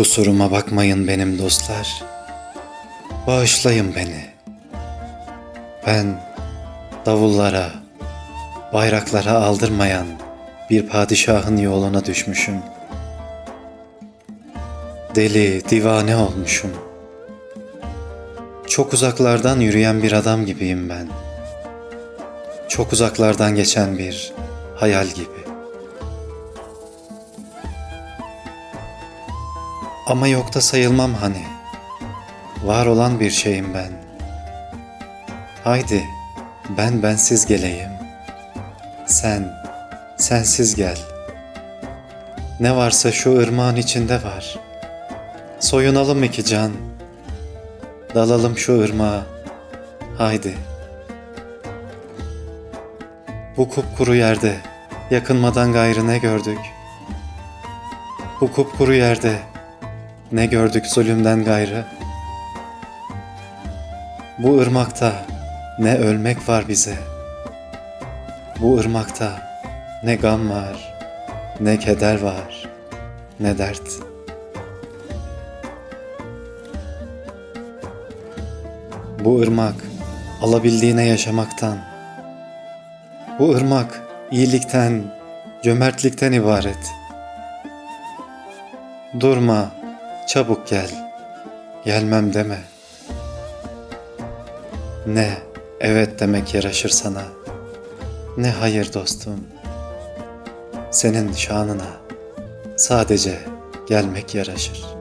Kusuruma bakmayın benim dostlar. Bağışlayın beni. Ben davullara, bayraklara aldırmayan bir padişahın yoluna düşmüşüm. Deli, divane olmuşum. Çok uzaklardan yürüyen bir adam gibiyim ben. Çok uzaklardan geçen bir hayal gibi. Ama yok da sayılmam hani. Var olan bir şeyim ben. Haydi ben bensiz geleyim. Sen sensiz gel. Ne varsa şu ırmağın içinde var. Soyunalım iki can. Dalalım şu ırmağa. Haydi. Bu kupkuru yerde yakınmadan gayrı ne gördük? Bu kupkuru yerde ne gördük zulümden gayrı? Bu ırmakta ne ölmek var bize. Bu ırmakta ne gam var, ne keder var, ne dert. Bu ırmak alabildiğine yaşamaktan. Bu ırmak iyilikten, cömertlikten ibaret. Durma, çabuk gel. Gelmem deme. Ne evet demek yaraşır sana. Ne hayır dostum. Senin şanına sadece gelmek yaraşır.''